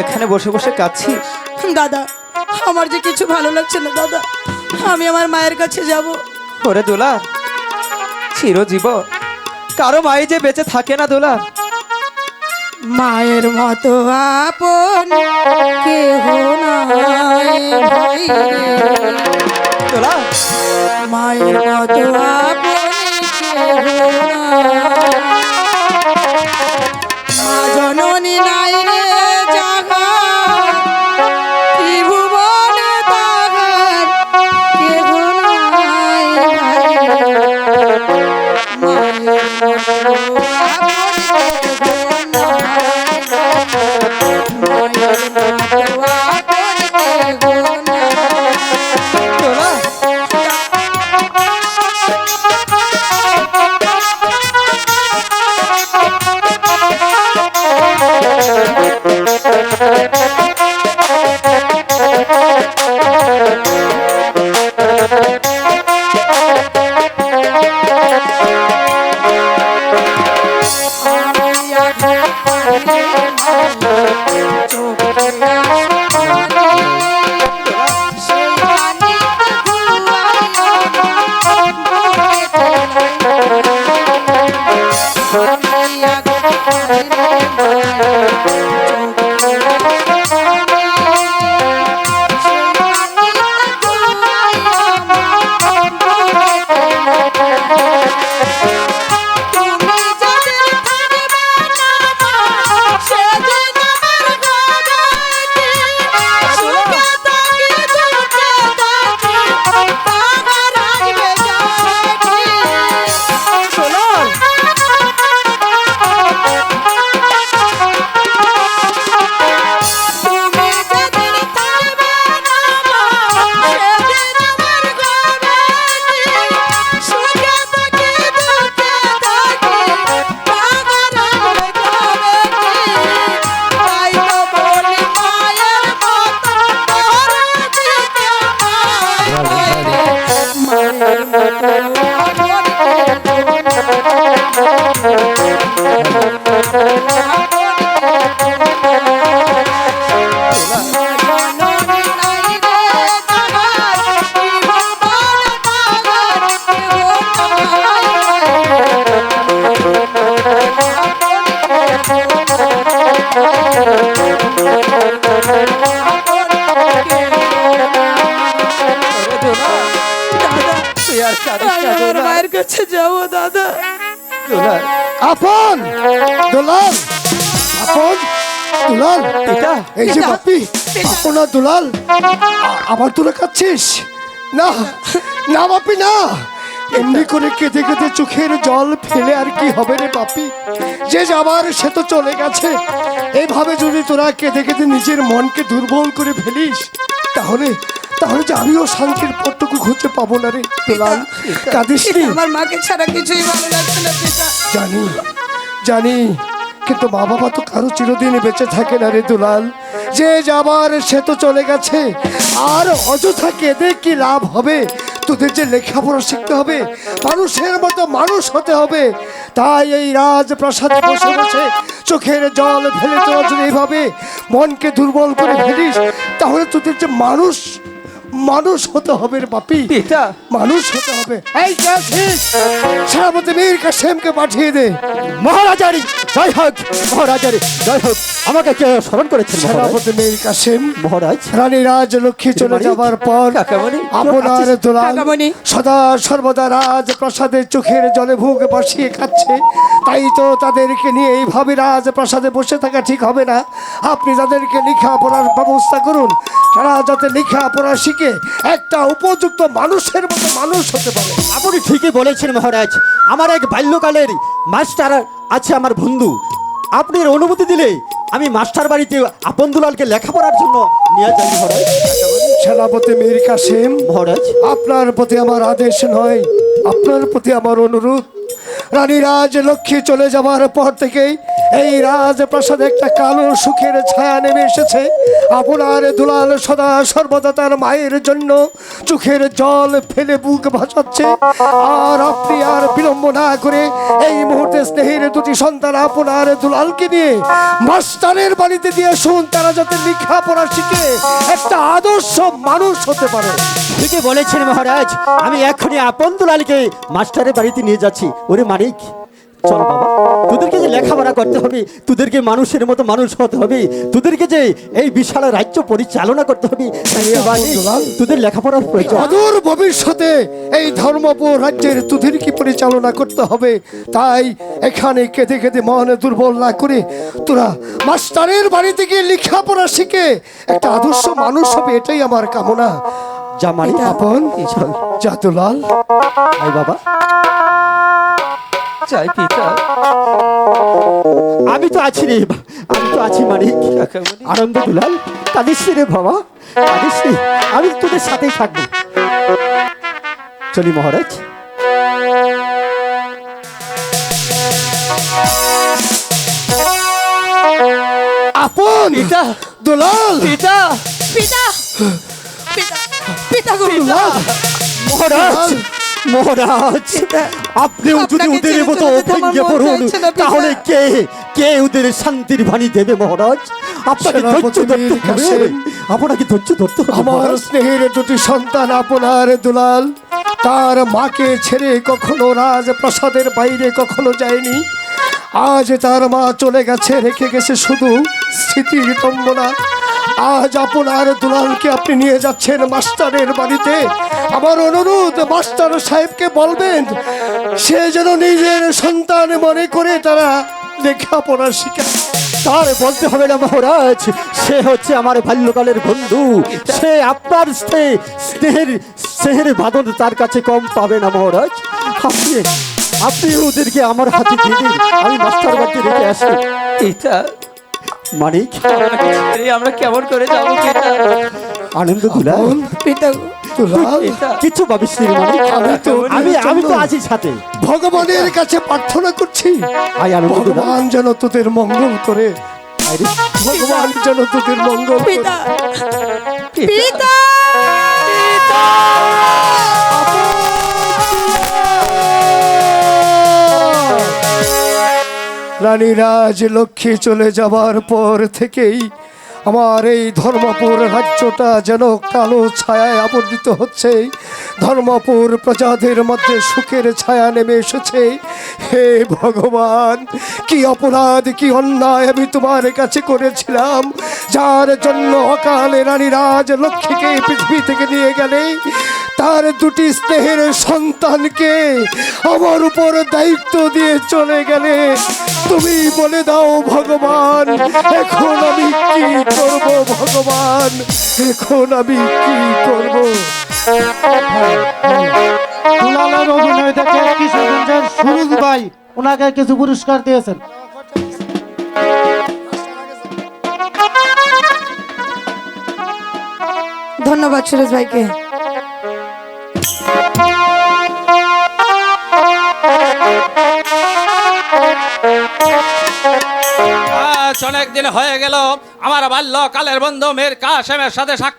এখানে বসে বসে কাঁদছিস দাদা আমার যে কিছু ভালো লাগছে না দাদা। আমি আমার মায়ের কাছে যাব। ওরে দোলা চিরজীব কারও মাই যে বেঁচে থাকে না দোলা। মায়ের মতো আপন কেহ দোলা। মায়ের মতো আপন কেহ নাই। কাছে যাব দাদা। আপন দুলাল আপন দুলাল এটা? এই যে বাপি আপন আর দুলাল আবার তোরা কাচ্ছিস না না বাপি না। এমনি করে কেঁদে কেঁদে চোখের জল ফেলে আর কি হবে রে বাপি? যে যাবার সে তো চলে গেছে। এইভাবে যদি তোরা কেঁদে কেঁদে নিজের মনকে দুর্বল করে ফেলিস তাহলে তাহলে যে আমিও শান্তির পথটুকু খুঁজে পাবো না রে দুলাল কাঁদিস নি। আমার মাকে ছাড়া কিছুই ভালো লাগছে না জানি জানি কিন্তু মা বাবা তো কারও চিরদিন বেঁচে থাকে না রে দুলাল। যে যাবার সে তো চলে গেছে। আর অযথা কেঁদে কি লাভ হবে? তোদের যে লেখাপড়া শিখতে হবে মানুষের মতো মানুষ হতে হবে। তাই এই রাজপ্রাসাদে বসে বসে চোখের জল ফেলে তোরা যদি এইভাবে মনকে দুর্বল করে ফেলিস তাহলে তোদের যে মানুষ মানুষ হতে হবে রে বাপি। পিতা। মানুষ হতে হবে। এই যাচ্ছিস সেনাপতি মীর কাসেমকে পাঠিয়ে দে। মহারাজারি জয় হোক মহারাজারি জয় হোক। আমাকে কে স্মরণ করেছেন? সেনাপতি মীর কাসেম মহারাজ। রানী রাজ লক্ষ্মী চলে যাবার পর আপনার কাকামণি। সদা সর্বদা রাজ প্রসাদে চোখের জলে ভুগ বসিয়ে খাচ্ছে। তাই তো তাদেরকে নিয়ে এইভাবে রাজ প্রসাদে বসে থাকা ঠিক হবে না। আপনি তাদেরকে লেখাপড়ার ব্যবস্থা করুন। তারা যাতে লেখাপড়া শিখে একটা উপযুক্ত মানুষের মতো মানুষ হতে পারে। আপনি ঠিকই বলেছেন মহারাজ। আমার এক বাল্যকালের মাস্টার আছে আমার বন্ধু। আপনি অনুমতি দিলে আমি মাস্টার বাড়িতে আপন দুলালকে লেখাপড়ার জন্য নিয়ে যাই মহারাজ। সেনাপতি মীর কাসেম মহারাজ। আপনার প্রতি আমার আদেশ নয় আপনার প্রতি আমার অনুরোধ। রানী রাজ লক্ষ্মী চলে যাওয়ার পর থেকেই এই রাজপ্রাসাদে একটা কালো সুখের ছায়া নেমে এসেছে। আপনার দুলাল সদা সর্বদা তার মায়ের জন্য চোখের জল ফেলে বুক ভাসাচ্ছে। আর আপনি আর বিলম্ব না করে এই মুহূর্তে স্নেহের দুটি সন্তান আপনার দুলালকে নিয়ে মাস্টারের বাড়িতে দিয়ে শুন তারা যাতে লেখাপড়া শিখে একটা আদর্শ মানুষ হতে পারে। ঠিকই বলেছেন মহারাজ, আমি এখনই আপন দুলালকে মাস্টারের বাড়িতে নিয়ে যাচ্ছি। ওরে মানিক চল বাবা। তোদেরকে যে লেখাপড়া করতে হবে তোদেরকে মানুষের মতো মানুষ হতে হবে তোদেরকে যে এই বিশাল রাজ্য পরিচালনা করতে হবে। তোদের লেখাপড়ার প্রয়োজন। অদূর ভবিষ্যতে এই ধর্মপুর রাজ্যের তোদের কি পরিচালনা করতে হবে? তাই এখানে কেঁদে কেঁদে মনে দুর্বল না করে তোরা মাস্টারের বাড়িতে গিয়ে লেখাপড়া শিখে একটা আদর্শ মানুষ হবে এটাই আমার কামনা। যা মানিক আপন জাতুলাল বাবা। চাই পিতা আমি তো আছি রে আমি তো আছি কাকামণি। আনন্দ দুলাল কাঁদিস রে বাবা কাঁদিস। আমি তোদের সাথেই থাকব। চলি মহারাজ। আপন! পিতা! দুলাল! পিতা! পিতা! পিতা! পিতা মহারাজ! মহারাজ আপনিও যদি ওদের মতো ভেঙে পড়ুন। তাহলে কে কে ওদের শান্তির বাণী দেবে মহারাজ? আপনাকে ধৈর্য ধরতে হবে। আপনাকে ধৈর্য ধরতে হবে আমার স্নেহের দুটি সন্তান আপনার দুলাল। তার মাকে ছেড়ে কখনো রাজপ্রাসাদের বাইরে কখনো যায়নি। আজ তার মা চলে গেছে রেখে গেছে শুধু স্মৃতির টম্বনা। আজ আপনার দুলালকে আপনি নিয়ে যাচ্ছেন মাস্টারের বাড়িতে। আমার অনুরোধ, মাস্টার সাহেবকে বলবেন, সে যেন নিজের সন্তান মনে করে তারা লেখাপড়া শিখায় তার বলতে হবে না মহারাজ, সে হচ্ছে আমার বাল্যকালের বন্ধু। সে আপনার স্নেহের স্নেহের বাদন তার কাছে কম পাবে না মহারাজ। আপনি আপনি ওদেরকে আমার হাতে দিয়ে আমি মাস্টার বাড়িতে রেখে আসি পিতা মানিক? আমরা কেমন করে যাব আনন্দ দুলাল পিতা কিছু ভাবিস আমি তো আমি তো আছি সাথে। ভগবানের কাছে প্রার্থনা করছি। ভগবান যেন তোদের মঙ্গল করে। ভগবান যেন তোদের মঙ্গল পিতা! পিতা রানী রাজ লক্ষ্মী চলে যাবার পর থেকেই আমার এই ধর্মপুর রাজ্যটা যেন কালো ছায়ায় আবর্তিত হচ্ছে। ধর্মপুর প্রজাদের মধ্যে সুখের ছায়া নেমে এসেছে। হে ভগবান, কি অপরাধ, কি অন্যায় আমি তোমার কাছে করেছিলাম, যার জন্য অকালে রানী রাজ লক্ষ্মীকে পৃথিবী থেকে নিয়ে গেলে তার দুটি স্নেহের সন্তানকে আমার উপর দায়িত্ব দিয়ে চলে গেলে। তুমি বলে দাও ভগবান এখন আমি কি করব ভগবান? এখন আমি কি করব? দুলালের অভিনয় দেখে কিশোরগঞ্জের সুরজ ভাই ওনাকে কিছু পুরস্কার দিয়েছেন। ধন্যবাদ সুরেশ ভাইকে। অনেক দিন হয়ে গেল। আমার বাল্যকালের বন্ধু মীর কাশেমের সাথে সাক্ষাৎ